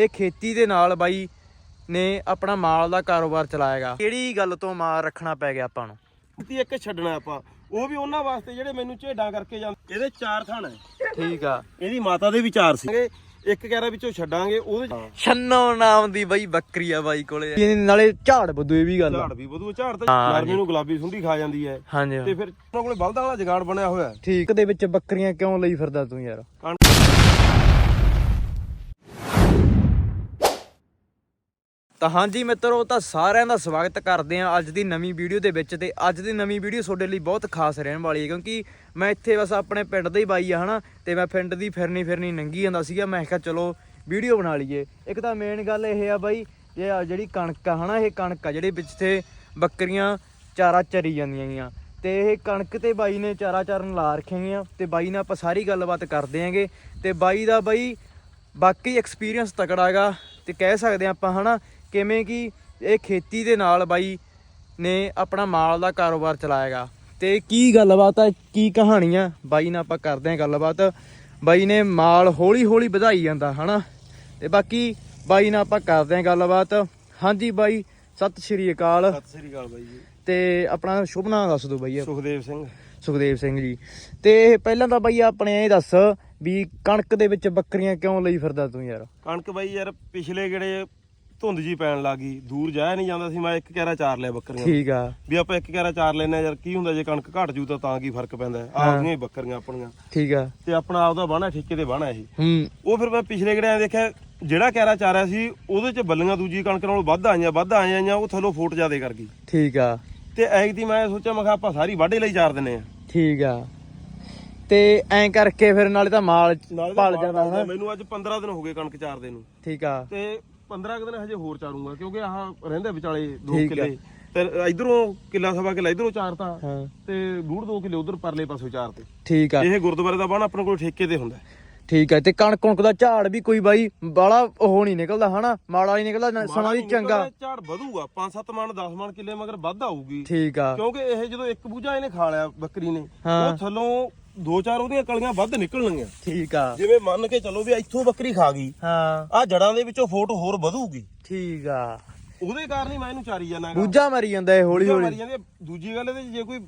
ਇਹ ਖੇਤੀ ਦੇ ਨਾਲ ਬਾਈ ਨੇ ਆਪਣਾ ਮਾਲ ਦਾ ਕਾਰੋਬਾਰ ਚਲਾਏਗਾ। ਕਿਹੜੀ ਗੱਲ ਤੋਂ ਮਾਲ ਰੱਖਣਾ ਪੈ ਗਿਆ ਆਪਾਂ ਨੂੰ? ਤੀ ਇੱਕ ਛੱਡਣਾ ਆਪਾਂ। ਉਹ ਵੀ ਉਹਨਾਂ ਵਾਸਤੇ ਜਿਹੜੇ ਮੈਨੂੰ ਝੇਡਾਂ ਕਰਕੇ ਜਾਂਦੇ ਇਹਦੇ ਚਾਰ ਥਣ ਹੈ। ਠੀਕ ਆ। ਇਹਦੀ ਮਾਤਾ ਦੇ ਵੀ ਚਾਰ ਸੀ ਇੱਕ ਕਹਿਰਾ ਵਿੱਚੋਂ ਛੱਡਾਂਗੇ ਉਹਦੇ ਛੰਨੋ ਨਾਮ ਦੀ ਬਾਈ ਬੱਕਰੀ ਆ ਬਾਈ ਕੋਲੇ। ਇਹ ਨਾਲੇ ਝਾੜ ਬਦੂ ਇਹ ਵੀ ਗੱਲ ਝਾੜ ਵੀ ਵਧੂ ਝਾੜ ਤਾਂ ਹਾਂ ਗਰਮੀ ਨੂੰ ਗੁਲਾਬੀ ਸੁੰਡੀ ਖਾ ਜਾਂਦੀ ਹੈ। ਤੇ ਫਿਰ ਉਹਨਾਂ ਕੋਲੇ ਬਲਦਾਂ ਵਾਲਾ ਜਗਾੜ ਬਣਿਆ ਹੋਇਆ। ਠੀਕ ਦੇ ਵਿੱਚ ਬੱਕਰੀਆਂ ਕਿਉਂ ਲਈ ਫਿਰਦਾ ਤੂੰ ਯਾਰ? ਤਾਂ ਹਾਂਜੀ ਮਿੱਤਰੋ, ਤਾਂ ਸਾਰਿਆਂ ਦਾ ਸਵਾਗਤ ਕਰਦੇ ਹਾਂ ਅੱਜ ਦੀ ਨਵੀਂ ਵੀਡੀਓ ਦੇ ਵਿੱਚ ਤੇ ਅੱਜ ਦੀ ਨਵੀਂ ਵੀਡੀਓ ਤੁਹਾਡੇ ਲਈ ਬਹੁਤ ਖਾਸ ਰਹਿਣ ਵਾਲੀ ਹੈ ਕਿਉਂਕਿ ਮੈਂ ਇੱਥੇ ਬਸ ਆਪਣੇ ਪਿੰਡ ਦਾ ਹੀ ਬਾਈ ਆ, ਹਨਾ, ਤੇ ਮੈਂ ਪਿੰਡ ਦੀ ਫਿਰਨੀ ਫਿਰਨੀ ਨੰਗੀ ਜਾਂਦਾ ਸੀਗਾ, ਮੈਂ ਕਿਹਾ ਚਲੋ ਵੀਡੀਓ ਬਣਾ ਲਈਏ। ਇੱਕ ਤਾਂ ਮੇਨ ਗੱਲ ਇਹ ਆ ਬਾਈ ਇਹ ਜਿਹੜੀ ਕਣਕ ਆ, ਹਨਾ, ਇਹ ਕਣਕ ਆ ਜਿਹੜੇ ਵਿੱਚ ਤੇ ਬੱਕਰੀਆਂ ਚਾਰਾ ਚਰੀ ਜਾਂਦੀਆਂ ਗੀਆਂ। ਤੇ ਇਹ ਕਣਕ ਤੇ ਬਾਈ ਨੇ ਚਾਰਾ ਚਰਨ ਲਾ ਰੱਖੀਆਂ ਗੀਆਂ ਤੇ ਬਾਈ ਨਾਲ ਆਪਾਂ ਸਾਰੀ ਗੱਲਬਾਤ ਕਰਦੇ ਆਂਗੇ ਤੇ ਬਾਈ ਦਾ ਬਾਈ ਬਾਕੀ ਐਕਸਪੀਰੀਅੰਸ ਤਕੜਾ ਹੈਗਾ, ਤੇ ਕਹਿ ਸਕਦੇ ਹਾਂ ਆਪਾਂ, ਹਨਾ ਕਿਵੇਂ ਕਿ ਇਹ ਖੇਤੀ ਦੇ ਨਾਲ ਬਾਈ ਨੇ ਆਪਣਾ ਮਾਲ ਦਾ ਕਾਰੋਬਾਰ ਚਲਾਏਗਾ। ਤੇ ਕੀ ਗੱਲਬਾਤ ਆ ਕੀ ਕਹਾਣੀ ਆ ਬਾਈ ਨਾਲ ਆਪਾਂ ਕਰਦੇ ਹਾਂ ਗੱਲਬਾਤ। ਬਾਈ ਨੇ ਮਾਲ ਹੌਲੀ ਹੌਲੀ ਵਧਾਈ ਜਾਂਦਾ ਹਨਾ? ਤੇ ਬਾਕੀ ਬਾਈ ਨਾਲ ਆਪਾਂ ਕਰਦੇ ਹਾਂ ਗੱਲਬਾਤ। ਹਾਂਜੀ ਬਾਈ ਸਤਿ ਸ਼੍ਰੀ ਅਕਾਲ। ਸਤਿ ਸ੍ਰੀ ਅਕਾਲ ਬਾਈ ਜੀ। ਤੇ ਆਪਣਾ ਸ਼ੁਭ ਨਾਮ ਦੱਸ ਦਿਓ ਬਾਈ। ਸੁਖਦੇਵ ਸਿੰਘ। ਸੁਖਦੇਵ ਸਿੰਘ ਜੀ। ਤੇ ਪਹਿਲਾਂ ਤਾਂ ਬਾਈ ਆਪਣੇ ਇਹ ਦੱਸ ਵੀ ਕਣਕ ਦੇ ਵਿੱਚ ਬੱਕਰੀਆਂ ਕਿਉਂ ਲਈ ਫਿਰਦਾ ਤੂੰ ਯਾਰ? ਕਣਕ ਬਾਈ ਯਾਰ ਪਿਛਲੇ ਗੇੜੇ ਧੁੰਦ ਜੀ ਪੈਣ ਲੱਗੀ ਦੂਰ ਜਾਇਆ ਨਹੀਂ ਜਾਂਦਾ ਸੀ ਮੈਂ ਇੱਕ ਕੈਰਾ ਚਾਰ ਲਿਆ ਬੱਕਰੀਆਂ ਠੀਕ ਆ। ਵੀ ਆਪਾਂ ਇੱਕ ਕੈਰਾ ਚਾਰ ਲੈਨੇ ਆ ਯਾਰ ਕੀ ਹੁੰਦਾ ਜੇ ਕਣਕ ਘਟ ਜੂ ਤਾਂ ਤਾਂ ਕੀ ਫ਼ਰਕ ਪੈਂਦਾ? ਆਪਦੀਆਂ ਹੀ। ਬੱਕਰੀਆਂ ਆਪਣੀਆਂ। ਠੀਕ ਆ। ਤੇ ਆਪਣਾ ਆਪਦਾ ਬਾਣਾ ਠੇਕੇ ਤੇ ਬਾਣਾ ਇਹ। ਹੂੰ। ਉਹ ਫਿਰ ਮੈਂ ਪਿਛਲੇ ਗੜਿਆਂ ਦੇਖਿਆ ਜਿਹੜਾ ਕੈਰਾ ਚਾਰਿਆ ਸੀ ਉਹਦੇ ਚ ਬੱਲੀਆਂ ਦੂਜੀ ਕਣਕ ਨਾਲੋਂ ਵੱਧ ਆਈਆਂ ਵੱਧ ਆਈਆਂ ਉਹ ਥੱਲੋਂ ਫੋਟ ਜ਼ਿਆਦੇ ਕਰ ਗਈ। ਠੀਕ ਆ। ਤੇ ਐਗਦੀ ਮੈਂ ਸੋਚਿਆ ਮੈਂ ਕਿਹਾ ਆਪਾਂ ਸਾਰੀ ਵਾਢੇ ਲਈ ਚਾਰ ਦਿੰਨੇ ਆ ਠੀਕ ਆ। ਤੇ ਐਂ ਕਰਕੇ ਫਿਰ ਨਾਲੇ ਤਾਂ ਮਾਲ ਪਲ ਜਾਂਦਾ ਹਨਾ। ਮੈਨੂੰ ਅੱਜ 15 ਦਿਨ ਹੋ ਗਏ ਕਣਕ ਚਾਰਦੇ ਨੂੰ। ਠੀਕ ਆ। ਤੇ 15 ਕੁ ਦਿਨ ਹਜੇ ਹੋਰ ਚਾਰੂੰਗਾ ਕਿਉਂਕਿ ਆਹ ਰਹਿੰਦੇ ਵਿਚਾਲੇ 2 ਠੀਕ ਆ। ਕਿੱਲੇ। ਤੇ ਇਧਰੋਂ ਕਿੱਲਾ ਸਵਾ ਕਿੱਲਾ ਇਧਰੋਂ ਚਾਰਤਾ ਹਾਂ। ਤੇ ਡੂਢ 2 ਕਿੱਲੇ ਉਧਰ ਪਰਲੇ ਪਾਸੋਂ ਚਾਰਤੇ ਠੀਕ ਆ। ਇਹ ਗੁਰਦੁਆਰੇ ਦਾ ਬਾਣ ਆਪਣੇ ਕੋਲ ਠੇਕੇ ਤੇ ਹੁੰਦਾ। ਹੈ। ਠੀਕ ਆ ਤੇ ਕਣਕ ਕਣਕ ਦਾ ਝਾੜ ਵੀ ਕੋਈ ਬਾਈ ਬਾਲਾ ਉਹ ਨਹੀਂ ਨਿਕਲਦਾ ਹਨਾ? ਮਾੜਾ ਨਹੀਂ ਨਿਕਲਦਾ ਨਾ- ਸਮਾਂ ਵੀ ਚੰਗਾ। ਝਾੜ ਵਧੂਗਾ 5-7 ਮਣ 10 ਮਣ ਕਿੱਲੇ ਮਗਰ ਵੱਧ ਆਊਗੀ। ਠੀਕ ਆ। ਕਿਉਂਕਿ ਇਹ ਜਦੋਂ ਇੱਕ ਬੂਝਾ ਇਹਨੇ ਖਾ ਲਿਆ ਬੱਕਰੀ ਨੇ ਹਾਂ। ਉਹ ਥੱਲੋਂ ਦੋ ਚਾਰ ਉਹਦੀਆਂ ਕਲੀਆਂ ਵੱਧ ਨਿਕਲਣਗੀਆਂ। ਠੀਕ ਆ। ਜਿਵੇਂ ਮੰਨ ਕੇ ਚੱਲੋ ਵੀ ਇੱਥੋਂ ਬੱਕਰੀ ਖਾ ਗਈ ਹਾਂ। ਆ ਜੜਾਂ ਦੇ ਵਿੱਚੋਂ ਫੋਟ ਹੋਰ ਵਧੂਗੀ। ਠੀਕ ਆ। ਉਹਦੇ ਕਾਰਨ ਹੀ ਮੈਂ ਇਹਨੂੰ ਚਾਰੀ ਜਾਣਾ ਬੂਝਾ ਮਰੀ ਜਾਂਦਾ ਇਹ ਹੌਲੀ ਹੌਲੀ। ਜਾਂਦੀ ਹੈ। ਦੂਜੀ ਗੱਲ ਇਹਦੇ ਜੇ ਕੋਈ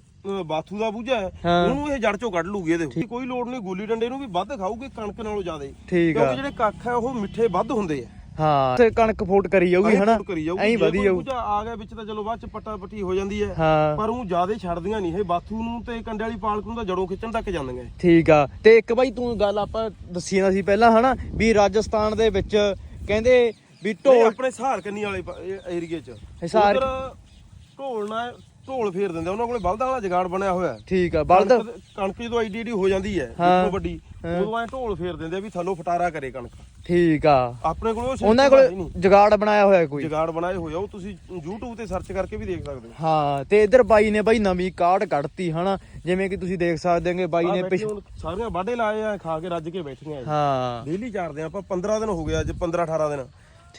ਬਾਥੂ ਦਾ ਬੂਝਾ ਹੈ। ਉਹਨੂੰ ਇਹ ਜੜ ਚੋਂ ਕੱਢ ਲੂਗੀ ਇਹਦੇ ਕੋਈ ਲੋੜ ਨਹੀਂ ਗੁੱਲੀ ਡੰਡੇ ਨੂੰ ਵੀ ਵੱਧ ਖਾਊਗੀ ਕਣਕ ਨਾਲੋਂ ਜ਼ਿਆਦਾ। ਠੀਕ ਆ। ਕਿਉਂਕਿ ਜਿਹੜੇ ਕੱਖ ਹੈ ਉਹ ਮਿੱਠੇ ਵੱਧ ਹੁੰਦੇ ਆ। ਹਾਂ। ਤੇ ਕਣਕ ਫੋਟ ਕਰੀ ਜਾਊਗੀ ਹਨਾ? ਐਂ ਵਧੀ ਜਾਊ। ਆ ਗਿਆ ਵਿੱਚ ਤਾਂ ਚਲੋ ਬਾਅਦ ਚ ਪੱਟਾ ਪੱਟੀ ਹੋ ਜਾਂਦੀ ਹੈ। ਪਰ ਉਹ ਜ਼ਿਆਦਾ ਛੱਡਦੀਆਂ ਨਹੀਂ ਇਹ ਬਾਥੂ ਨੂੰ ਤੇ ਕੰਡੇ ਵਾਲੀ ਪਾਲਕ ਨੂੰ ਤਾਂ ਜੜੋਂ ਖਿੱਚਣ ਤੱਕ ਜਾਂਦੀਆਂ। ਠੀਕ ਆ। ਤੇ ਇੱਕ ਬਾਈ ਤੂੰ ਗੱਲ ਆਪਾਂ ਦੱਸੀ ਜਾਂਦਾ ਸੀ ਪਹਿਲਾਂ ਹਨਾ? ਵੀ ਰਾਜਸਥਾਨ ਦੇ ਵਿੱਚ ਕਹਿੰਦੇ ਵੀ ਢੋਲ ਆਪਣੇ ਸਹਾਰ ਕੰਨੀ ਵਾਲੇ ਏਰੀਏ ਚ। ਹਿਸਾਰ- ਢੋਲ ਨਾਲ ਢੋਲ ਫੇਰ ਦਿੰਦੇ ਆ, ਉਹਨਾਂ ਕੋਲੇ ਬਲਦਾਂ ਵਾਲਾ ਜਗਾੜ ਬਣਿਆ ਹੋਇਆ। ਹੈ। ਠੀਕ ਆ ਬਲਦ? ਕਣਕ- ਕਣਕ ਜਦੋਂ ਐਡੀ ਐਡੀ ਹੋ ਜਾਂਦੀ ਹੈ ਹਾਂ। ਇੱਕੋ ਵੱਡੀ ਉਦੋਂ ਐ ਢੋਲ ਫੇਰ ਦਿੰਦੇ ਆ ਵੀ ਥੱਲੋਂ ਫਟਾਰਾ ਕਰੇ ਕਣਕ। ਠੀਕ ਆ। ਆਪਣੇ ਕੋਲ ਉਹ system ਉਹਨਾਂ ਹੈ ਕੋਲ ਨਹੀਂ। ਜਗਾੜ ਬਣਾਇਆ ਹੋਇਆ ਕੋਈ? ਜਗਾੜ ਬਣਾਏ ਹੋਏ ਆ ਉਹ ਤੁਸੀਂ YouTube ਤੇ ਸਰਚ ਕਰਕੇ ਵੀ ਦੇਖ ਸਕਦੇ ਹੋ। ਹਾਂ ਤੇ ਇਧਰ ਬਾਈ ਨੇ ਬਾਈ ਨਵੀਂ ਕਾਰਡ ਕੱਢਤੀ ਹਨਾ? ਜਿਵੇਂ ਕਿ ਤੁਸੀਂ ਦੇਖ ਸਕਦੇ ਹੋਗੇ ਬਾਈ ਆਹ ਨੇ ਬੈਠੇ ਪਿਛ- ਹੁਣ ਸਾਰੀਆਂ ਵਾਢੇ ਲਾਏ ਆ ਖਾ ਕੇ ਰੱਜ ਕੇ ਬੈਠੀਆਂ ਆ। ਹਾਂ। ਡੇਲੀ ਚਾਰਦੇ ਆ ਆਪਾਂ 15 ਦਿਨ ਹੋ ਗਏ ਅੱਜ 15 18 ਦਿਨ।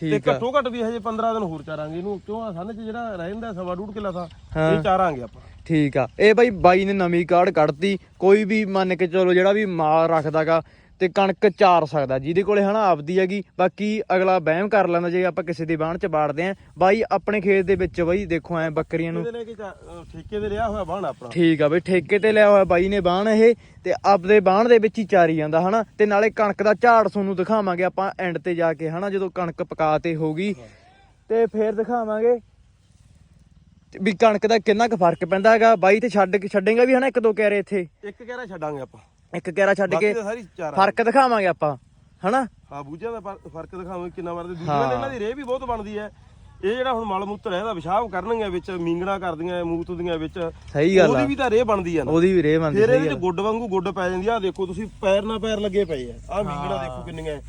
ਤੇ ਠੀਕ ਆ। ਘੱਟੋ ਘੱਟ ਵੀ ਹਜੇ 15 ਦਿਨ ਹੋਰ ਚਾਰਾਂਗੇ ਇਹਨੂੰ। ਕਿਉਂ ਆ? ਸੰਨ ਚ ਜਿਹੜਾ ਰਹਿ ਜਾਂਦਾ ਸਵਾ ਡੂਢ ਕਿੱਲਾ ਥਾ ਹਾਂ। ਇਹ ਚਾਰਾਂਗੇ ਆਪਾਂ। ਠੀਕ ਆ। ਇਹ ਬਾਈ ਬਾਈ ਨੇ ਨਵੀਂ ਕਾਰਡ ਕੱਢਤੀ। ਕੋਈ ਵੀ ਮੰਨ ਕੇ ਚਲੋ ਜਿਹੜਾ ਵੀ ਮਾਲ ਰੱਖਦਾਗਾ ਤੇ ਕਣਕ ਚਾਰ ਸਕਦਾ ਜਿਹਦੇ ਕੋਲੇ ਹਨਾ ਆਪਦੀ ਹੈਗੀ ਬਾਕੀ ਅਗਲਾ ਵਹਿਮ ਕਰ ਲੈਂਦਾ ਜੇ ਆਪਾਂ ਕਿਸੇ ਦੀ ਬਾਣ ਚ ਬਾੜਦੇ ਆਂ। ਬਾਈ ਆਪਣੇ ਖੇਤ ਦੇ ਵਿੱਚ ਬਾਈ ਦੇਖੋ ਐ ਬੱਕਰੀਆਂ ਨੂੰ। ਠੇਕੇ ਤੇ ਲਿਆ ਹੋਇਆ ਬਾਣ ਆਪਣਾ। ਠੀਕ ਆ ਬਈ ਠੇਕੇ ਤੇ ਲਿਆ ਹੋਇਆ ਬਾਈ ਨੇ ਬਾਣ ਇਹ ਤੇ ਆਪਦੇ ਬਾਣ ਦੇ ਵਿੱਚ ਹੀ ਚਾਰੀ ਜਾਂਦਾ ਹਨਾ। ਤੇ ਨਾਲੇ ਕਣਕ ਦਾ ਝਾੜ ਤੁਹਾਨੂੰ ਦਿਖਾਵਾਂਗੇ ਆਪਾਂ ਐਂਡ ਤੇ ਜਾ ਕੇ ਹਨਾ ਜਦੋਂ ਕਣਕ ਪਕਾ ਤੇ ਹੋਗੀ ਤੇ ਫੇਰ ਦਿਖਾਵਾਂਗੇ ਵੀ ਕਣਕ ਦਾ ਕਿੰਨਾ ਕੁ ਫ਼ਰਕ ਪੈਂਦਾ ਹੈਗਾ। ਬਾਈ ਤੇ ਛੱਡ ਕੇ ਛੱਡੇਗਾ ਵੀ ਹਨਾ ਇੱਕ ਦੋ ਕੈਰੇ ਇੱਥੇ? ਇੱਕ ਕਹਿਰਾ ਛੱਡਾਂਗੇ ਆਪਾਂ। ਇੱਕ ਕੈਰਾ ਛੱਡ ਬਾਕੀ ਕੇ ਤਾਂ ਸਾਰੀ ਚਾਰਾਂ ਫ਼ਰਕ ਦਿਖਾਵਾਂਗੇ ਆਪਾਂ ਹਨਾ? ਹਾਂ ਬੂਝਿਆਂ ਦਾ ਫਰ- ਫ਼ਰਕ ਦਿਖਾਵਾਂਗੇ ਕਿੰਨਾ ਵਾਰ ਦੂਜੀ ਹਾਂ। ਇਹਨਾਂ ਦੀ ਰੇਹ ਵੀ ਬਹੁਤ ਬਣਦੀ ਹੈ। ਇਹ ਜਿਹੜਾ ਹੁਣ ਮਲ ਮੂਤਰ ਹੈ ਇਹਦਾ ਪਿਸ਼ਾਬ ਕਰਨਗੀਆਂ ਵਿੱਚ ਮੀਂਗਣਾ ਕਰਦੀਆਂ ਮੂਤ ਦੀਆਂ ਵਿੱਚ। ਸਹੀ ਗੱਲ ਉਹਦੀ ਆ। ਵੀ ਤਾਂ ਰੇਹ ਬਣਦੀ ਆ ਨਾ। ਉਹਦੀ ਵੀ ਰੇ ਮੰਨਦੀ ਫਿਰ ਸਹੀ ਇਹਦੇ ਚ ਗੱਲ ਗੁੱਡ ਵਾਂਗੂ ਗੁੱਡ ਪੈ ਜਾਂਦੀ ਆ। ਆਹ ਦੇਖੋ ਤੁਸੀਂ ਪੈਰ ਨਾਲ ਪੈਰ ਲੱਗੇ ਪਏ ਆ। ਆ ਮੀਂਗਣਾ ਦੇਖੋ ਕਿੰਨੀਆਂ। ਹੈ।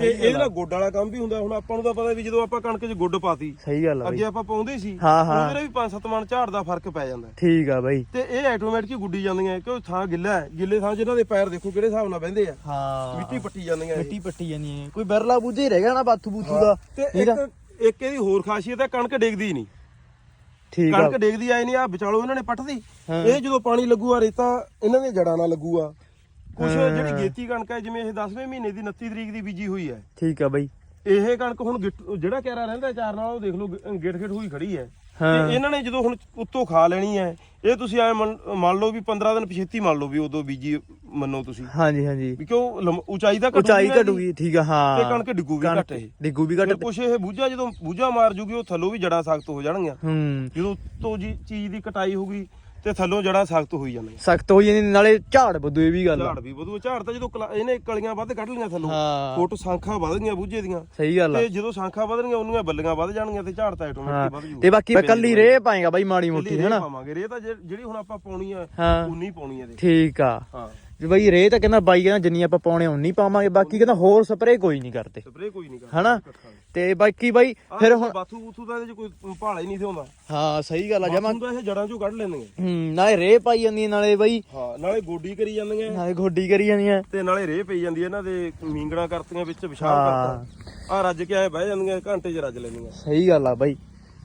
ਤੇ ਇਹਦੇ ਨਾਲ ਗੁੱਡ ਵਾਲਾ ਕੰਮ ਵੀ ਹੁੰਦਾ। ਹੁਣ ਆਪਾਂ ਨੂੰ ਤਾਂ ਪਤਾ ਵੀ ਜਦੋਂ ਆਪਾਂ ਕਣਕ 'ਚ ਗੁੱਡ ਪਾਤੀ ਸਹੀ ਗੱਲ ਆ ਅੱਗੇ ਬਈ। ਆਪਾਂ ਪਾਉਂਦੇ ਸੀ ਹਾਂ, ਹਾਂ। ਉਹਦੇ ਨਾਲ ਵੀ 5-7 ਮਣ ਝਾੜ ਦਾ ਫ਼ਰਕ ਪੈ ਜਾਂਦਾ। ਠੀਕ ਆ ਬਾਈ। ਤੇ ਇਹ ਆਟੋਮੈਟਿਕ ਗੁੱਡੀ ਜਾਂਦੀਆਂ ਕਿਉਂ ਥਾਂ ਗਿੱਲਾ ਹੈ? ਗਿੱਲੇ ਥਾਂ 'ਚ ਇਹਨਾਂ ਦੇ ਪੈਰ ਦੇਖੋ ਕਿਹੜੇ ਹਿਸਾਬ ਨਾਲ ਬਹਿੰਦੇ ਆ। ਹਾਂ। ਮਿੱਟੀ ਪੱਟੀ ਜਾਂਦੀਆਂ ਇਹ। ਮਿੱਟੀ ਪੱਟੀ ਜਾਨੀ ਹੈ ਕੋਈ ਬਿਰਲਾ ਬੂਝੇ ਹੀ ਰਹਿ ਗਿਆ ਨਾ ਬਾਥੂ ਬੂਥੂ ਦਾ। ਤੇ ਨਹੀਂ ਤਾਂ- ਇੱਕ ਇੱਕ ਇਹਦੀ ਹੋਰ ਖਾਸੀਅਤ ਹੈ ਕਣਕ ਡਿੱਗਦੀ ਨਹੀਂ। ਠੀਕ ਆ। ਕਣਕ ਡਿੱਗਦੀ ਆਈ ਨਹੀਂ ਆ ਵਿਚਾਲੋ ਇਹਨਾਂ ਨੇ ਪੱਟਦੀ। ਹਾਂ। ਇਹ ਜਦੋਂ ਪਾਣੀ ਲੱਗੂਗਾ ਰੇਤਾ ਇਹਨਾਂ ਦੀਆਂ ਜੜਾਂ ਨਾਲ ਲੱਗੂਗਾ ਕੁਛ ਜਿਹੜੀ ਗੇਤੀ ਕਣਕ ਹੈ ਜਿਵੇਂ ਇਹ 10ਵੇਂ ਮਹੀਨੇ ਦੀ 29 ਤਰੀਕ ਦੀ ਬੀਜੀ ਹੋਈ ਹੈ। ਠੀਕ ਆ ਬਾਈ। ਇਹ ਕਣਕ ਹੁਣ ਗਿੱਟ- ਜਿਹੜਾ ਕਿਆਰਾ ਰਹਿੰਦਾ ਚਾਰ ਨਾਲ ਉਹ ਦੇਖ ਲਓ ਗਿ- ਗਿੱਟ ਗਿੱਟ ਹੋਈ ਖੜੀ ਹੈ। ਹਾਂ। ਤੇ ਇਹਨਾਂ ਨੇ ਜਦੋਂ ਹੁਣ ਉੱਤੋਂ ਖਾ ਲੈਣੀ ਹੈ ਇਹ ਤੁਸੀਂ ਐ ਮੰਨ ਲਓ ਵੀ 15 ਦਿਨ ਪਿਛੇਤੀ ਮੰਨ ਲਓ ਵੀ ਉਦੋਂ ਬੀਜੀ ਮੰਨੋ ਤੁਸੀਂ। ਹਾਂਜੀ ਹਾਂਜੀ। ਵੀ ਕਿਉਂ ਲੰਮ- ਉਚਾਈ ਦਾ ਉਚਾਈ ਘਟੂਗੀ ਠੀਕ ਆ ਹਾਂ। ਤੇ ਕਣਕ ਡਿੱਗੂ ਵੀ ਘੱਟ ਇਹ। ਡਿੱਗੂ ਵੀ ਘੱਟ। ਕੁਛ ਇਹ ਬੂਝਾ ਜਦੋਂ ਬੂਝਾ ਮਾਰ ਜੂਗੀ ਉਹ ਥੱਲੋਂ ਵੀ ਜੜਾਂ ਸਖਤ ਹੋ ਜਾਣਗੀਆਂ। ਹੂੰ। ਜਦੋਂ ਉੱਤੋਂ ਜੀ ਚੀਜ਼ ਦੀ ਕਟਾਈ ਹੋਊਗੀ ਤੇ ਥੱਲੋਂ ਜੜਾਂ ਸਖਤ ਹੋਈ ਜਾਂਦੀਆਂ। ਸਖਤ ਹੋ ਜਾਂਦੀ ਨਾਲੇ ਝਾੜ ਬਦੂ ਇਹ ਵੀ ਗੱਲ ਆ। ਝਾੜ ਵੀ ਵਧੂ ਝਾੜ ਤਾਂ ਜਦੋਂ ਕਲਾ- ਇਹਨੇ ਕਲੀਆਂ ਵੱਧ ਕੱਢ ਲਈਆਂ ਥੱਲੋਂ। ਹਾਂ। ਫੁੱਟ ਸਾਂਖਾਂ ਵਧ ਗਈਆਂ ਬੂਝੇ ਦੀਆਂ। ਸਹੀ ਗੱਲ ਆ। ਤੇ ਜਦੋਂ ਸਾਂਖਾਂ ਵਧਣਗੀਆਂ ਉਹਨੀਆਂ ਬੱਲੀਆਂ ਵੱਧ ਜਾਣਗੀਆਂ ਤੇ ਝਾੜ ਤਾਂ ਹਾਂ। ਆਟੋਮੈਟਿਕ ਵੱਧ ਜੂ ਤੇ ਬਾਕੀ ਕੱਲੀ ਰੇ ਪਾਏਗਾ ਬਾਈ ਮਾੜੀ ਮੋਟੀ ਰੇਹ ਹੈਨਾ? ਪਾਵਾਂਗੇ। ਰੇ ਤਾਂ ਜਿਹੜੀ ਹੁਣ ਆਪਾਂ ਪਾਉਣੀ ਆ ਹਾਂ। ਉਨੀ ਪਾਉਣੀ ਆ ਇਹਦੇ ਠੀਕ ਆ। ਹਾਂ। ਬਾਈ ਰੇ ਤਾਂ ਕਹਿੰਦਾ ਬਾਈ ਕਹਿੰਦਾ ਜਿੰਨੀ ਆਪਾਂ ਪਾਉਣੇ ਉਨੀ ਪਾਵਾਂਗੇ ਬਾਕੀ ਕਹਿੰਦਾ ਹੋਰ ਸਪਰੇ ਕੋਈ ਨਹੀਂ ਕਰਦੇ। ਸਪਰੇ ਕੋਈ ਨਹੀਂ ਕਰਦਾ। ਹਨਾ? ਤੇ ਬਾਕੀ ਬਾਈ ਫਿਰ ਹੁਣ ਬਾਥੂ ਬੂਥੂ ਦਾ ਇਹਦੇ ਚ ਕੋਈ ਭਾਲਾ ਹੀ ਨਹੀਂ ਥੋਂਦਾ ਹਾਂ ਸਹੀ ਗੱਲ ਆ ਜਮਾ ਬਾਥੂ ਦਾ ਇਹ ਜੜਾਂ ਚੋਂ ਕੱਢ ਲੈਂਦੇ ਹੂੰ ਨਾਲੇ ਰੇ ਪਾਈ ਜਾਂਦੀ ਨਾਲੇ ਬਾਈ ਹਾਂ ਨਾਲੇ ਗੋਡੀ ਕਰੀ ਜਾਂਦੀਆਂ। ਨਾਲੇ ਗੋਡੀ ਕਰੀ ਜਾਂਦੀਆਂ। ਤੇ ਨਾਲੇ ਰੇਹ ਪਈ ਜਾਂਦੀ ਇਹਨਾਂ ਦੇ ਮੀਂਗਣਾ ਕਰਤੀਆਂ ਵਿੱਚ ਹਾਂ। ਕਰਤਾ। ਆ ਰੱਜ ਕੇ ਆਏ ਬਹਿ ਜਾਂਦੀਆਂ ਘੰਟੇ 'ਚ ਰੱਜ ਲੈਂਦੀਆਂ। ਸਹੀ ਗੱਲ ਆ ਬਾਈ।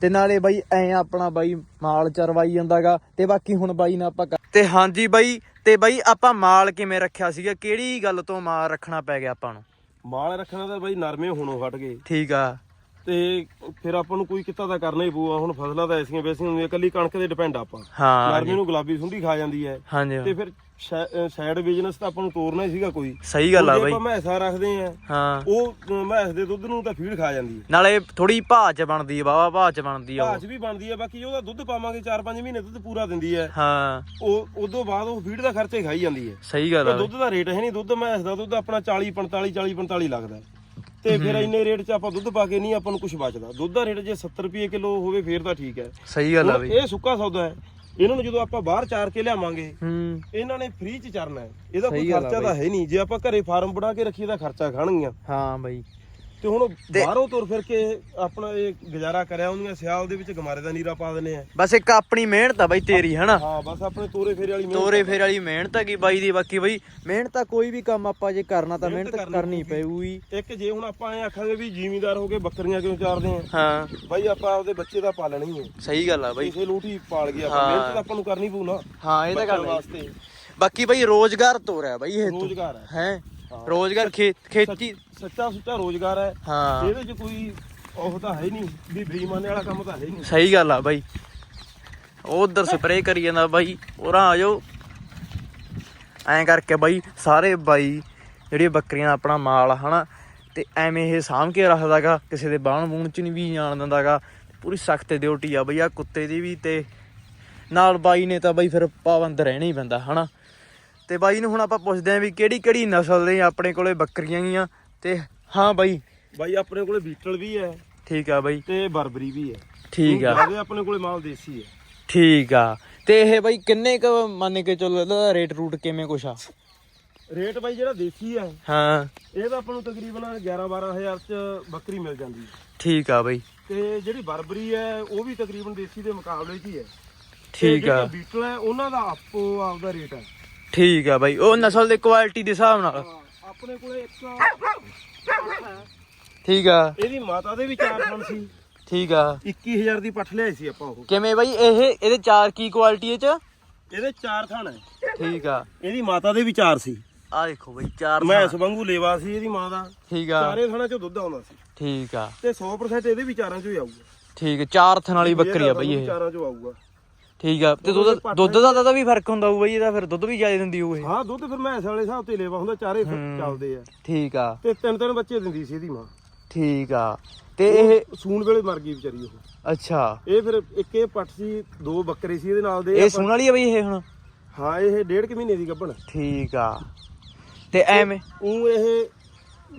ਤੇ ਨਾਲੇ ਬਾਈ ਐ ਆਪਣਾ ਬਾਈ ਮਾਲ ਚਰਵਾਈ ਜਾਂਦਾਗਾ ਤੇ ਬਾਕੀ ਹੁਣ ਬਾਈ ਨਾਲ ਆਪਾਂ ਤੇ ਹਾਂਜੀ ਬਾਈ ਤੇ ਬਾਈ ਆਪਾਂ ਮਾਲ ਕਿਵੇਂ ਰੱਖਿਆ ਸੀਗਾ? ਕਿਹੜੀ ਗੱਲ ਤੋਂ ਮਾਲ ਰੱਖਣਾ ਪੈ ਗਿਆ ਆਪਾਂ ਨੂੰ? ਮਾਲ ਰੱਖਣਾ ਤਾਂ ਬਾਈ ਨਰਮੇ ਹੁਣੋਂ ਹਟ ਗਏ। ਠੀਕ ਆ। ਤੇ ਫਿਰ ਆਪਾਂ ਨੂੰ ਕੋਈ ਕਿੱਤਾ ਤਾਂ ਕਰਨਾ ਹੀ ਪਊਗਾ। ਹੁਣ ਫਸਲਾਂ ਤਾਂ ਐਸੀਆਂ ਵੈਸੀਆਂ ਹੁੰਦੀਆਂ ਕੱਲੀ ਕਣਕ ਤੇ ਡਿਪੈਂਡ ਆਪਾਂ। ਹਾਂ ਨਰਮੇ ਨੂੰ ਗੁਲਾਬੀ ਸੁੰਡੀ ਖਾ ਜਾਂਦੀ ਹੈ। ਹਾਂਜੀ। ਤੇ ਫਿਰ ਸਾਈਡ ਬਿਜ਼ਨਸ ਤਾਂ ਆਪਾਂ ਨੂੰ ਤੋਰਨਾ ਹੀ ਸੀਗਾ ਕੋਈ। ਸਹੀ ਗੱਲ ਆ ਬਾਈ। ਆਪਾਂ ਮੈਸਾ ਰੱਖਦੇ ਆ। ਹਾਂ। ਉਹ ਮੈਸ ਦੇ ਦੁੱਧ ਨੂੰ ਤਾਂ ਫੀਡ ਖਾ ਜਾਂਦੀ ਹੈ ਨਾਲੇ ਥੋੜੀ ਭਾਅ ਚ ਬਣਦੀ ਆ ਬਾਵਾ ਭਾਅ ਚ ਬਣਦੀ ਆ ਉਹ। ਭਾਜ ਵੀ ਬਣਦੀ ਹੈ ਬਾਕੀ ਉਹਦਾ ਦੁੱਧ ਪਾਵਾਂਗੇ 4-5 ਮਹੀਨੇ ਦੁੱਧ ਪੂਰਾ ਦਿੰਦੀ ਹੈ ਹਾਂ। ਉਹ ਉਦੋਂ ਬਾਅਦ ਉਹ ਫੀਡ ਦਾ ਖਰਚਾ ਹੀ ਖਾਈ ਜਾਂਦੀ ਹੈ ਸਹੀ ਗੱਲ ਆ। ਦੁੱਧ ਦਾ ਰੇਟ ਹੈ ਨਹੀਂ ਦੁੱਧ ਮੈਸ ਦਾ ਦੁੱਧ ਆਪਣਾ 40 45 40 45 ਲੱਗਦਾ। ਹੈ। ਤੇ ਫਿਰ ਇੰਨੇ ਰੇਟ 'ਚ ਆਪਾਂ ਦੁੱਧ ਪਾ ਕੇ ਨਹੀਂ ਆਪਾਂ ਨੂੰ ਕੁਝ ਬਚਦਾ। ਦੁੱਧ ਦਾ ਰੇਟ ਜੇ 70 ਰੁਪਏ ਕਿਲੋ ਹੋਵੇ ਫੇਰ ਤਾਂ ਠੀਕ ਹੈ। ਸਹੀ ਗੱਲ ਆ ਬਾਈ। ਇਹ ਸੁੱਕਾ ਸੌਦਾ ਹੈ। ਇਹਨਾਂ ਨੂੰ ਜਦੋਂ ਆਪਾਂ ਬਾਹਰ ਚਾਰ ਕੇ ਲਿਆਵਾਂਗੇ ਹੂੰ। ਇਹਨਾਂ ਨੇ ਫ੍ਰੀ 'ਚ ਚਰਨਾ ਹੈ। ਇਹਦਾ ਕੋਈ ਖਰਚਾ ਤਾਂ ਹੈ ਨਹੀਂ। ਜੇ ਆਪਾਂ ਘਰੇ ਫਾਰਮ ਬਣਾ ਕੇ ਰੱਖੀਏ ਤਾਂ ਖਰਚਾ ਖਾਣਗੀਆਂ। ਹਾਂ ਬਾਈ। ਤੇ ਹੁਣ ਉਹ ਬਾਹਰੋਂ ਤੁਰ ਫਿਰ ਕੇ ਆਪਣਾ ਇਹ ਗੁਜ਼ਾਰਾ ਕਰਿਆ ਉਹਦੀਆਂ ਸਿਆਲ ਦੇ ਵਿੱਚ ਗਮਾਰੇ ਦਾ ਨੀਰਾ ਪਾ ਦਿੰਦੇ ਆ। ਬਸ ਇੱਕ ਆਪਣੀ ਮਿਹਨਤ ਆ ਬਾਈ ਤੇਰੀ ਹਨਾ? ਹਾਂ ਬਸ ਆਪਣੇ ਤੋਰੇ ਫੇਰੇ ਵਾਲੀ ਮਿਹਨਤ ਤੋਰੇ ਫੇਰ ਵਾਲੀ ਮਿਹਨਤ ਹੈਗੀ ਬਾਈ ਦੀ ਬਾਕੀ ਬਾਈ ਮਿਹਨਤ ਤਾਂ ਕੋਈ ਵੀ ਕੰਮ ਆਪਾਂ ਜੇ ਕਰਨਾ ਤਾਂ ਮਿਹਨਤ ਕਰਨੀ ਪਊਗੀ। ਇੱਕ ਜੇ ਹੁਣ ਆਪਾਂ ਐ ਆਖਾਂਗੇ ਵੀ ਜ਼ਿਮੀਂਦਾਰ ਹੋ ਕੇ ਬੱਕਰੀਆਂ ਕਿਉਂ ਚਾਰਦੇ ਆ? ਹਾਂ। ਬਾਈ ਆਪਾਂ ਆਪਦੇ ਬੱਚੇ ਦਾ ਪਾਲਣਾ ਹੀ ਹੈ। ਸਹੀ ਗੱਲ ਆ ਬਾਈ। ਕਿਸੇ ਲੂਟੀ ਪਾਲ ਗਿਆ ਆਪਾਂ। ਮਿਹਨਤ ਤਾਂ ਆਪਾਂ ਨੂੰ ਕਰਨੀ ਪਊ ਨਾ। ਹਾਂ ਇਹ ਤਾਂ ਗੱਲ ਹੈ ਵਾਸਤੇ। ਬਾਕੀ ਬਾਈ ਰੋਜ਼ਗਾਰ ਤੋਰਿਆ ਬਾਈ ਇਹ ਰੋਜ਼ਗਾਰ ਹੈ ਹੈ? ਰੋਜ਼ਗਾਰ ਖੇਤ ਖੇਤੀ ਸੱਚਾ ਸੁੱਚਾ ਰੋਜ਼ਗਾਰ ਹੈ। ਹਾਂ। ਇਹਦੇ 'ਚ ਕੋਈ ਉਹ ਤਾਂ ਹੈ ਨਹੀਂ ਵੀ ਬੇਈਮਾਨੇ ਵਾਲਾ ਕੰਮ ਤਾਂ ਹੈ ਨਹੀਂ। ਸਹੀ ਗੱਲ ਆ ਬਾਈ। ਉਧਰ ਸਪਰੇਅ ਕਰੀ ਜਾਂਦਾ ਬਾਈ ਉਰਾਂ ਆ ਜਾਓ। ਐਂ ਕਰਕੇ ਬਾਈ ਸਾਰੇ ਬਾਈ ਜਿਹੜੀਆਂ ਬੱਕਰੀਆਂ ਦਾ ਆਪਣਾ ਮਾਲ ਆ ਹਨਾ ਤੇ ਐਵੇਂ ਇਹ ਸਾਂਭ ਕੇ ਰੱਖਦਾਗਾ ਕਿਸੇ ਦੇ ਬਾਣ ਬੂਣ ਚ ਨਹੀਂ ਵੀ ਜਾਣ ਦਿੰਦਾਗਾ। ਪੂਰੀ ਸਖਤ ਡਿਊਟੀ ਆ ਬਈ ਆ ਕੁੱਤੇ ਦੀ ਵੀ ਤੇ ਨਾਲ ਬਾਈ ਨੇ ਤਾਂ ਬਾਈ ਫਿਰ ਪਾਬੰਦ ਰਹਿਣਾ ਹੀ ਪੈਂਦਾ ਹਨਾ। ਤੇ ਬਾਈ ਨੂੰ ਹੁਣ ਆਪਾਂ ਪੁੱਛਦੇ ਆਂ ਵੀ ਕਿਹੜੀ ਕਿਹੜੀ ਨਸਲ ਦੇ ਆਪਣੇ ਕੋਲੇ ਬੱਕਰੀਆਂ ਗੀਆਂ? ਤੇ ਹਾਂ ਬਾਈ। ਬਾਈ ਆਪਣੇ ਕੋਲੇ ਬੀਟਲ ਵੀ ਹੈ ਠੀਕ ਆ ਬਾਈ। ਤੇ ਬਰਬਰੀ ਵੀ ਹੈ। ਠੀਕ ਆ। ਜ਼ਿਆਦਾ ਆਪਣੇ ਕੋਲੇ ਮਾਲ ਦੇਸੀ ਹੈ। ਠੀਕ ਆ। ਤੇ ਇਹ ਬਾਈ ਕਿੰਨੇ ਕ ਮੰਨ ਕੇ ਚੱਲੋ ਇਹਦਾ ਰੇਟ ਰੂਟ ਕਿਵੇਂ ਕੁਛ ਆ? ਰੇਟ ਬਾਈ ਜਿਹੜਾ ਦੇਸੀ ਹੈ ਹਾਂ। ਇਹ ਤਾਂ ਆਪਾਂ ਨੂੰ ਤਕਰੀਬਨ 11 12000 ਚ ਬੱਕਰੀ ਮਿਲ ਜਾਂਦੀ ਹੈ। ਠੀਕ ਆ ਬਾਈ। ਤੇ ਜਿਹੜੀ ਬਰਬਰੀ ਹੈ ਉਹ ਵੀ ਤਕਰੀਬਨ ਦੇਸੀ ਦੇ ਮੁਕਾਬਲੇ 'ਚ ਹੀ ਠੀਕ ਆ। ਬੀਟਲ ਹੈ ਉਹਨਾਂ ਦਾ ਆਪੋ ਆਪਦਾ ਰੇਟ ਹੈ। ਠੀਕ ਆ ਬਾਈ ਉਹ ਨਸਲ ਦੇ ਕੁਆਲਿਟੀ ਦੇ ਹਿਸਾਬ ਨਾਲ। ਆਪਣੇ ਕੋਲੇ ਇੱਕ ਠੀਕ ਆ। ਇਹਦੀ ਮਾਤਾ ਦੇ ਵੀ ਚਾਰ ਥਣ ਸੀ। ਠੀਕ ਆ। 21000 ਦੀ ਪੱਠ ਲਿਆਈ ਸੀ ਆਪਾਂ ਉਹ। ਕਿਵੇਂ ਬਾਈ ਇਹ ਇਹਦੇ ਚਾਰ ਕੀ ਕੁਆਲਿਟੀ ਇਹ ਚ? ਇਹਦੇ ਚਾਰ ਥਣ। ਹੈ ਠੀਕ ਆ। ਇਹਦੀ ਮਾਤਾ ਦੇ ਵੀ ਚਾਰ ਸੀ। ਆ ਦੇਖੋ ਬਾਈ ਚਾਰ ਮੈਂ ਥਾਂ। ਇਸ ਵਾਂਗੂ ਲੇਵਾ ਸੀ ਇਹਦੀ ਮਾਂ ਦਾ। ਠੀਕ ਆ। ਚਾਰੇ ਥਣਾਂ ਚੋਂ ਦੁੱਧ ਆਉਂਦਾ ਸੀ। ਠੀਕ ਆ। ਤੇ 100% ਇਹਦੇ ਵੀ ਚਾਰਾਂ ਚੋਂ ਹੀ ਆਊਗਾ। ਠੀਕ ਆ, ਚਾਰ ਥਣ ਵਾਲੀ ਬੱਕਰੀ ਆ ਬਾਈ ਇਹ। ਚਾਰਾਂ ਚੋਂ ਆਊਗਾ। ਠੀਕ ਆ ਤੇ ਦੁੱਧ ਦੁੱਧ ਦਾ ਤਾਂ ਵੀ ਫ਼ਰਕ ਹੁੰਦਾ ਹੋਊ ਬਾਈ ਇਹਦਾ ਫਿਰ ਦੁੱਧ ਵੀ ਜ਼ਿਆਦਾ ਦਿੰਦੀ ਹੋਊ ਇਹ। ਹਾਂ ਦੁੱਧ ਫਿਰ ਮੈਂ ਇਸ ਵਾਲੇ ਹਿਸਾਬ ਤੇ ਲੇਵਾ ਹੁੰਦਾ ਚਾਰੇ। ਚੱਲਦੇ ਆ। ਠੀਕ ਆ। ਤੇ ਤਿੰਨ ਤਿੰਨ ਬੱਚੇ ਦਿੰਦੀ ਸੀ ਇਹਦੀ ਮਾਂ। ਠੀਕ ਆ। ਤੇ ਇਹ ਸੂਣ ਵੇਲੇ ਮਰ ਗਈ ਵਿਚਾਰੀ ਉਹ। ਅੱਛਾ। ਇਹ ਫਿਰ ਇੱਕ ਇਹ ਪੱਠ ਸੀ ਦੋ ਬੱਕਰੇ ਸੀ ਇਹਦੇ ਨਾਲ ਦੇ ਇਹ ਸੂਣ ਵਾਲੀ ਆ ਬਾਈ ਇਹ ਹੁਣ? ਹਾਂ ਇਹ ਡੇਢ ਕੁ ਮਹੀਨੇ ਦੀ ਗੱਭਣ। ਠੀਕ ਆ। ਤੇ ਐਵੇਂ ਉਹ ਇਹ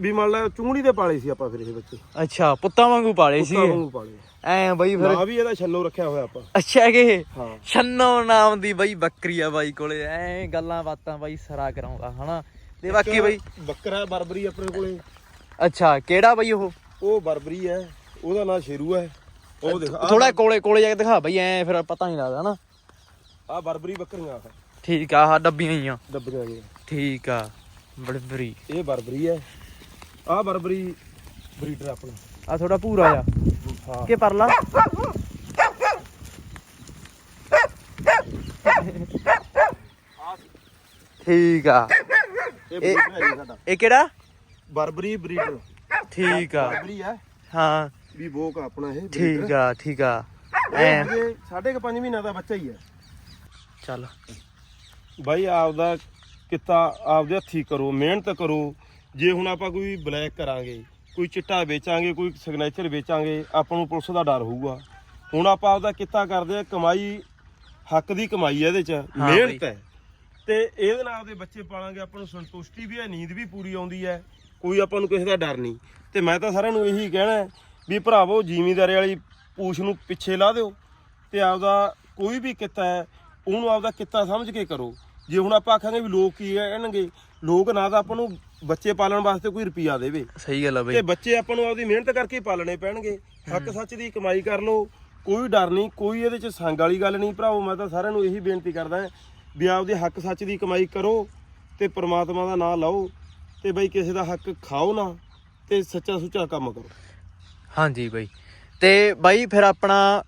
ਵੀ ਮੰਨ ਲਾ ਚੂੰਗੜੀ ਦੇ ਪਾਲੇ ਸੀ ਆਪਾਂ ਫਿਰ ਇਹ ਬੱਚੇ ਅੱਛਾ ਪੁੱਤਾਂ ਵਾਂਗੂ ਪਾਲੇ ਸੀ ਕੁੱਤਾ ਵਾਂਗੂ ਪਾਲੇ। ਐ ਬਾਈ ਫਿਰ ਨਾ ਵੀ ਇਹਦਾ ਛੰਨੋ ਰੱਖਿਆ ਹੋਇਆ ਆਪਾਂ। ਅੱਛਾ ਕਿ ਹਾਂ। ਛੰਨੋ ਨਾਮ ਦੀ ਬਾਈ ਬੱਕਰੀ ਆ ਬਾਈ ਕੋਲੇ। ਐ ਗੱਲਾਂ ਬਾਤਾਂ ਬਾਈ ਸਰਾ ਕਰਾਉਂਦਾ ਹਨਾ? ਤੇ ਬਾਕੀ ਬਾਈ ਬੱਕਰਾ ਬਰਬਰੀ ਆਪਣੇ ਕੋਲੇ। ਅੱਛਾ ਕਿਹੜਾ ਬਾਈ ਉਹ? ਉਹ ਬਰਬਰੀ ਹੈ ਉਹਦਾ ਨਾਂ ਸ਼ੇਰੂ ਹੈ। ਉਹ ਦੇਖ ਥੋੜਾ ਕੋਲੇ ਕੋਲੇ ਜਾ ਕੇ ਦਿਖਾ ਬਾਈ ਐ ਫਿਰ ਪਤਾ ਨਹੀਂ ਲੱਗਦਾ ਹਨਾ? ਆਹ ਬਰਬਰੀ ਬੱਕਰੀਆਂ ਆ। ਠੀਕ ਆ ਆਹ ਡੱਬੀਆਂ ਹੀ ਆ। ਡੱਬੀਆਂ ਦੀਆਂ ਠੀਕ ਆ ਬੜੀ ਇਹ ਬਰਬਰੀ ਹੈ। ਆਹ ਬਰਬਰੀ ਬਰੀਡਰ ਆਪਣਾ। ਆ ਥੋੜਾ ਭੂਰਾ ਆ ਹਾਂ। ਕਿ ਪਰਲਾ? ਠੀਕ ਆ। ਇਹ ਬਰੀਡਰ ਹੈ ਜੀ ਸਾਡਾ। ਇਹ ਕਿਹੜਾ? ਬਰਬਰੀ ਬਰੀਡਰ। ਠੀਕ ਆ। ਬਰਾਬਰੀ ਆ। ਹਾਂ। ਵੀ ਬੋਕ ਆਪਣਾ ਇਹ ਠੀਕ ਆ ਠੀਕ ਆ। ਐ। ਐ ਸਾਢੇ ਕੁ ਪੰਜ ਮਹੀਨਾ ਦਾ ਬੱਚਾ ਹੀ ਹੈ ਚੱਲ। ਬਾਈ ਆਪਦਾ ਕਿੱਤਾ ਆਪਦੇ ਹੱਥੀ ਕਰੋ ਮਿਹਨਤ ਕਰੋ। ਜੇ ਹੁਣ ਆਪਾਂ ਕੋਈ ਬਲੈਕ ਕਰਾਂਗੇ ਕੋਈ ਚਿੱਟਾ ਵੇਚਾਂਗੇ ਕੋਈ ਸਿਗਨੇਚਰ ਵੇਚਾਂਗੇ ਆਪਾਂ ਨੂੰ ਪੁਲਿਸ ਦਾ ਡਰ ਹੋਊਗਾ। ਹੁਣ ਆਪਾਂ ਆਪਦਾ ਕਿੱਤਾ ਕਰਦੇ ਆ ਕਮਾਈ ਹੱਕ ਦੀ ਕਮਾਈ ਹੈ ਇਹਦੇ ਚ ਮਿਹਨਤ ਹੈ। ਤੇ ਇਹਦੇ ਨਾਲ ਆਪਦੇ ਬੱਚੇ ਪਾਲਾਂਗੇ ਆਪਾਂ ਨੂੰ ਸੰਤੁਸ਼ਟੀ ਵੀ ਹੈ ਨੀਂਦ ਵੀ ਪੂਰੀ ਆਉਂਦੀ ਹੈ ਕੋਈ ਆਪਾਂ ਨੂੰ ਕਿਸੇ ਦਾ ਡਰ ਨਹੀਂ। ਤੇ ਮੈਂ ਤਾਂ ਸਾਰਿਆਂ ਨੂੰ ਇਹੀ ਕਹਿਣਾ ਵੀ ਭਰਾਵੋ ਜ਼ਿਮੀਂਦਾਰੀ ਵਾਲੀ ਪੂਛ ਨੂੰ ਪਿੱਛੇ ਲਾ ਦਿਓ ਤੇ ਆਪਦਾ ਕੋਈ ਵੀ ਕਿੱਤਾ ਹੈ ਉਹਨੂੰ ਆਪਦਾ ਕਿੱਤਾ ਸਮਝ ਕੇ ਕਰੋ। ਜੇ ਹੁਣ ਆਪਾਂ ਆਖਾਂਗੇ ਵੀ ਲੋਕ ਕੀ ਕਹਿਣਗੇ ਲੋਕ ਨਾ ਤਾਂ ਆਪਾਂ ਨੂੰ ਬੱਚੇ ਪਾਲਣ ਵਾਸਤੇ ਕੋਈ ਰੁਪਿਆ ਦੇਵੇ। ਸਹੀ ਗੱਲ ਆ ਤੇ ਬਈ ਬੱਚੇ ਆਪਾਂ ਨੂੰ ਆਪਦੀ ਮਿਹਨਤ ਕਰਕੇ ਪਾਲਣੇ ਪੈਣਗੇ। ਹੱਕ ਸੱਚ ਦੀ ਕਮਾਈ ਕਰ ਲਓ ਕੋਈ ਡਰ ਨਹੀਂ ਕੋਈ ਇਹਦੇ ਚ ਸੰਗ ਵਾਲੀ ਗੱਲ ਨਹੀਂ ਭਰਾਵੋ ਮੈਂ ਤਾਂ ਸਾਰਿਆਂ ਨੂੰ ਇਹੀ ਬੇਨਤੀ ਕਰਦਾ ਵੀ ਆਪਦੇ ਹੱਕ ਸੱਚ ਦੀ ਕਮਾਈ ਕਰੋ ਤੇ ਪ੍ਰਮਾਤਮਾ ਦਾ ਨਾਮ ਲਓ ਤੇ ਬਈ ਕਿਸੇ ਦਾ ਹੱਕ ਖਾਓ ਨਾ ਤੇ ਸੱਚਾ ਸੁੱਚਾ ਕੰਮ ਕਰੋ। ਹਾਂਜੀ ਬਈ। ਤੇ ਬਾਈ ਫਿਰ ਆਪਣਾ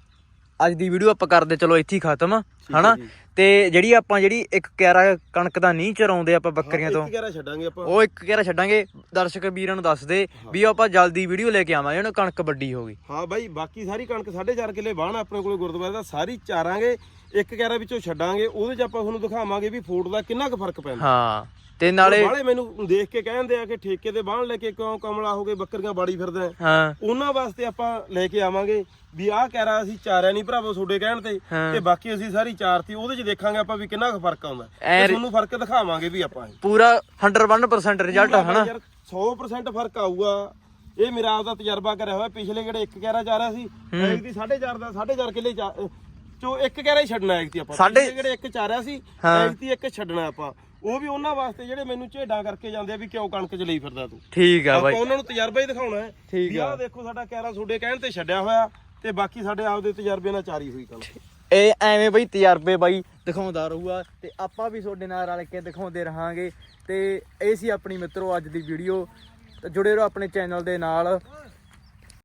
ਅੱਜ ਦੀ ਵੀਡੀਓ ਆਪਾਂ ਕਰਦੇ ਚਲੋ ਇੱਥੇ ਹੀ ਖਤਮ ਹਨਾ। ਤੇ ਜਿਹੜੀ ਆਪਾਂ ਜਿਹੜੀ ਇੱਕ ਕਿਆਰਾ ਕਣਕ ਦਾ ਨਹੀਂ ਚਰਾਉਂਦੇ ਆਪਾਂ ਬੱਕਰੀਆਂ ਤੋਂ ਇੱਕ ਗੈਰਾ ਛੱਡਾਂਗੇ ਆਪਾਂ। ਉਹ ਇੱਕ ਕਿਆਰਾ ਛੱਡਾਂਗੇ। ਦਰਸ਼ਕ ਵੀਰਾਂ ਨੂੰ ਦੱਸ ਦੇ ਵੀ ਆਪਾਂ ਜਲਦੀ ਵੀਡੀਓ ਲੈ ਕੇ ਆਵਾਂਗੇ ਉਹਨੂੰ ਕਣਕ ਵੱਡੀ ਹੋ ਗਈ। ਹਾਂ ਬਾਈ ਬਾਕੀ ਸਾਰੀ ਕਣਕ 4.5 ਕਿੱਲੇ ਬਾਣ ਆਪਣੇ ਕੋਲੇ ਗੁਰਦੁਆਰੇ ਦਾ ਸਾਰੀ ਚਾਰਾਂਗੇ ਇੱਕ ਗੈਰਾ ਵਿੱਚੋਂ ਛੱਡਾਂਗੇ ਉਹਦੇ 'ਚ ਆਪਾਂ ਤੁਹਾਨੂੰ ਦਿਖਾਵਾਂਗੇ ਵੀ ਫੋਟ ਦਾ ਕਿੰਨਾ ਕੁ ਫ਼ਰਕ ਪੈਂਦਾ। ਹਾਂ। ਤੇ ਨਾਲੇ ਬਾਲੇ ਮੈਨੂੰ ਦੇਖ ਕੇ ਕਹਿੰਦੇ ਆ ਕਿ ਠੇਕੇ ਤੇ ਬਾਣ ਲੈ ਕੇ ਕਿਉਂ ਕਮਲਾ ਹੋ ਕੇ ਬੱਕਰੀਆਂ ਬਾੜੀ ਫਿਰਦਾ ਹੈ। ਹਾਂ ਉਹਨਾਂ ਵਾਸਤੇ ਆਪਾਂ ਲੈ ਕੇ ਆਵਾਂਗੇ ਵੀ ਆਹ ਕਹਿਰਾ ਅਸੀਂ ਚਾਰਿਆ ਨਹੀਂ ਭਰਾਵੋ ਤੁਹਾਡੇ ਕਹਿਣ ਤੇ ਹਾਂ। ਤੇ ਬਾਕੀ ਅਸੀਂ ਸਾਰੀ ਚਾਰਤੀ ਉਹਦੇ 'ਚ ਦੇਖਾਂਗੇ ਆਪਾਂ ਵੀ ਕਿੰਨਾ ਕੁ ਫ਼ਰਕ ਆਉਂਦਾ ਤੇ ਤੁਹਾਨੂੰ ਫ਼ਰਕ ਦਿਖਾਵਾਂਗੇ ਵੀ ਆਪਾਂ। ਪੂਰਾ 101% ਰਿਜ਼ਲਟ ਹਨਾ ਯਾਰ 100% ਫ਼ਰਕ ਆਊਗਾ ਇਹ ਮੇਰਾ ਆਪਦਾ ਤਜਰਬਾ ਕਰਿਆ ਹੋਇਆ ਪਿਛਲੇ ਕਿਹੜੇ ਇੱਕ ਕਹਿਰਾ ਜਾ ਰਿਹਾ ਸੀ ਐਕ ਦੀ 4.5 ਦਾ 4.5 ਕਿੱਲੇ ਚਾ- ਅਹ ਚੋ ਇੱਕ ਕਹਿਰਾ ਹੀ ਛੱਡਣਾ ਦੀ ਆਪਾਂ। ਪਿਛਲੇ ਕਿਹੜੇ ਇੱਕ ਚਾਰਿਆ ਸੀ ਹਾਂ। ਦੀ ਇੱਕ ਛੱਡਣਾ ਆਪਾਂ। ਉਹ ਵੀ ਉਹਨਾਂ ਵਾਸਤੇ ਜਿਹੜੇ ਮੈਨੂੰ ਝੇਡਾਂ ਕਰਕੇ ਜਾਂਦੇ ਆ ਵੀ ਕਿਉਂ ਕਣਕ 'ਚ ਲਈ ਫਿਰਦਾ ਤੂੰ। ਠੀਕ ਆ ਆਪਾਂ ਬਾਈ। ਉਹਨਾਂ ਨੂੰ ਤਜਰਬਾ ਹੀ ਦਿਖਾਉਣਾ ਹੈ। ਠੀਕ ਵੀ ਆ। ਆਹ ਦੇਖੋ ਸਾਡਾ ਕਹਿਰਾ ਤੁਹਾਡੇ ਕਹਿਣ ਤੇ ਛੱਡਿਆ ਹੋਇਆ ਤੇ ਬਾਕੀ ਸਾਡੇ ਆਪਦੇ ਤਜਰਬੇ ਨਾਲ ਚਾਰੀ ਹੋਈ ਕਣਕ। ਇਹ ਐਵੇਂ ਬਈ ਤਜਰਬੇ ਬਾਈ ਦਿਖਾਉਂਦਾ ਰਹੂਗਾ ਤੇ ਆਪਾਂ ਵੀ ਤੁਹਾਡੇ ਨਾਲ ਰਲ ਕੇ ਦਿਖਾਉਂਦੇ ਰਹਾਂਗੇ ਤੇ ਇਹ ਸੀ ਆਪਣੀ ਮਿੱਤਰੋ ਅੱਜ ਦੀ ਵੀਡੀਓ ਤੇ ਜੁੜੇ ਰਹੋ ਆਪਣੇ ਚੈਨਲ ਦੇ ਨਾਲ।